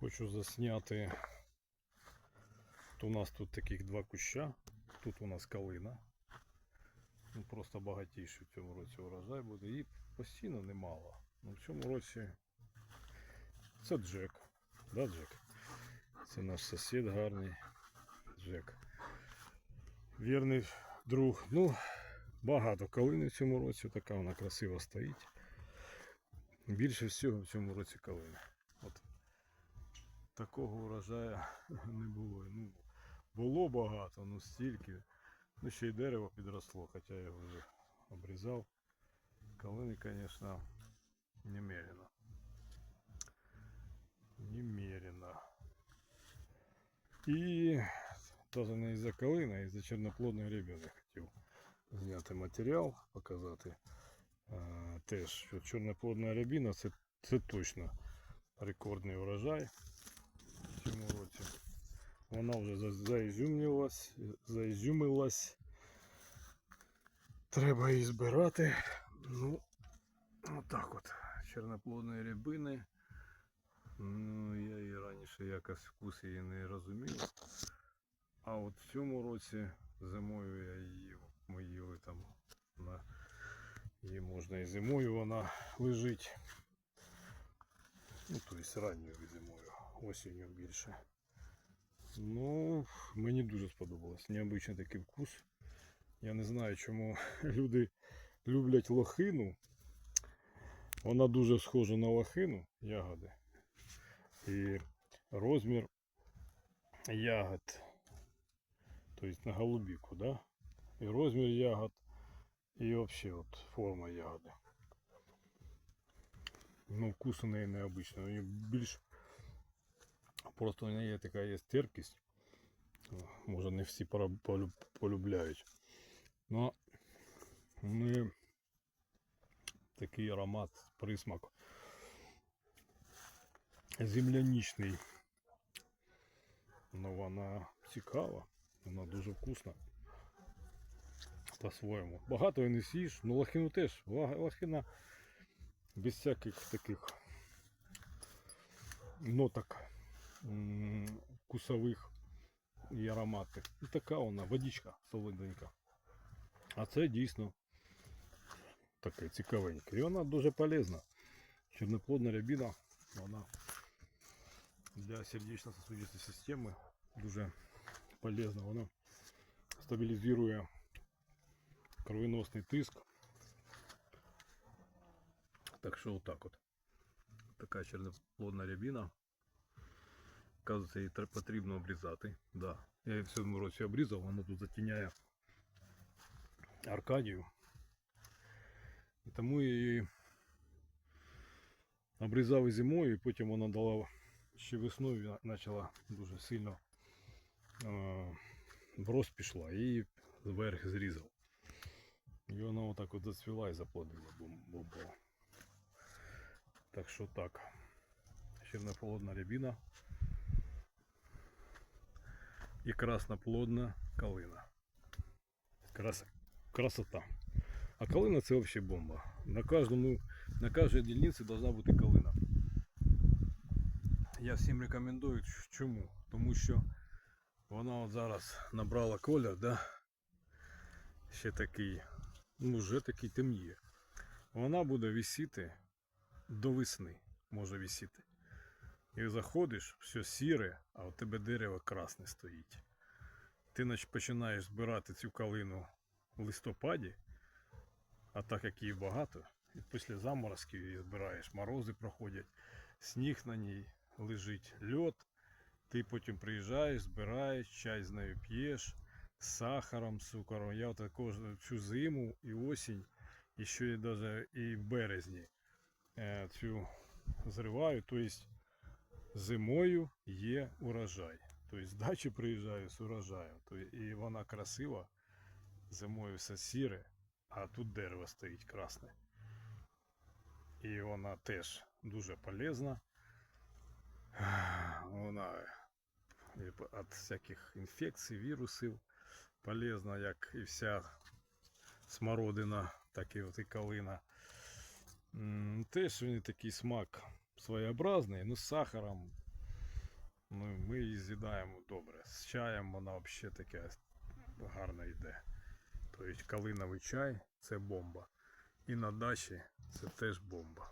Хочу засняти. У нас тут таких два куща. Тут у нас калина. Ну, просто багатіший в цьому році урожай буде. І постійно немало. Ну, в цьому році це Джек. Да, Джек? Це наш сусід гарний. Джек. Вірний друг. Ну, багато калини в цьому році. Така вона красиво стоїть. Більше всього в цьому році калини. От такого урожаю не було. Ну, було багато, ну стільки. Ну ще й дерево підросло, хоча я його вже обрізав. Калини, звісно, немерено. Немерено. І даже не із-за калини, а із-за чорноплодної рябини хотів зняти матеріал, показати. Е, теж, що чорноплодна рябина це, це точно рекордний урожай. Вона вже за- заізюмнилась, заізюмилась. Треба її збирати. Ну, отак от. Чорноплодної рябини. Ну, я її раніше якось вкус її не розумів. А от в цьому році зимою я її ми їли там на Її можна і зимою вона лежить. Ну, тобто ранньою зимою, осінню більше. Ну, мені дуже сподобалось. Необичний такий вкус. Я не знаю, чому люди люблять лохину. Вона дуже схожа на лохину, ягоди. І розмір ягод, тобто на голубіку, да? І розмір ягод, і взагалі от форма ягоди. Ну, вкус у неї неї більш просто у неї така є терпкість. Може не всі полюбляють. Но ну, такий аромат, присмак. Земляничний. Ну вона цікава, вона дуже вкусна. По-своєму. Багато і не сієш, ну лохину теж. Ла- Лохина без всяких таких ноток вкусових і ароматних. І така вона, водичка солоденька. А це дійсно таке цікавеньке. І вона дуже полезна. Чорноплодна рябіна, вона для сердечно-сосудистої системи дуже полезна. Вона стабілізує кровеносний тиск. Так що отак от. Така чорноплодна рябіна. Оказується, її потрібно обрізати. Да. Я її в цьому році обрізав, воно тут затіняє Аркадію. І тому її обрізав зимою, і потім вона дала ще весною почала дуже сильно в рост пішла і її зверх зрізав. І вона отак от зацвіла і заплодила бом- Так що так. Черноплодна рябіна і красноплодна калина. Крас... Красота. А калина це взагалі бомба. На кожному, на кожній дільниці должна бути калина. Я всім рекомендую. Чому? Тому що вона от зараз набрала колір, да? ще такий, ну вже такий темніє. Вона буде висіти до весни, може висіти. І заходиш, все сіре, а у тебе дерево красне стоїть. Ти нач- починаєш збирати цю калину в листопаді, а так як її багато, і після заморозків її збираєш, морози проходять, сніг на ній лежить, льод. Ти потім приїжджаєш, збираєш, чай з нею п'єш, з сахаром, з цукором. Я також цю зиму і осінь, і ще даже і в березні е, цю зриваю. Тобто зимою є урожай. Тобто з дачі приїжджаю з урожаєм. Тобто, і вона красива, зимою все сіре, а тут дерево стоїть красне. І вона теж дуже полезна. Вона від всяких інфекцій, вірусів полезна, як і вся смородина, так і от і калина. Теж він такий смак своєобразний, ну з сахаром. Ну, ми її з'їдаємо добре. З чаєм вона взагалі таке гарно йде. Тобто калиновий чай це бомба. І на дачі це теж бомба.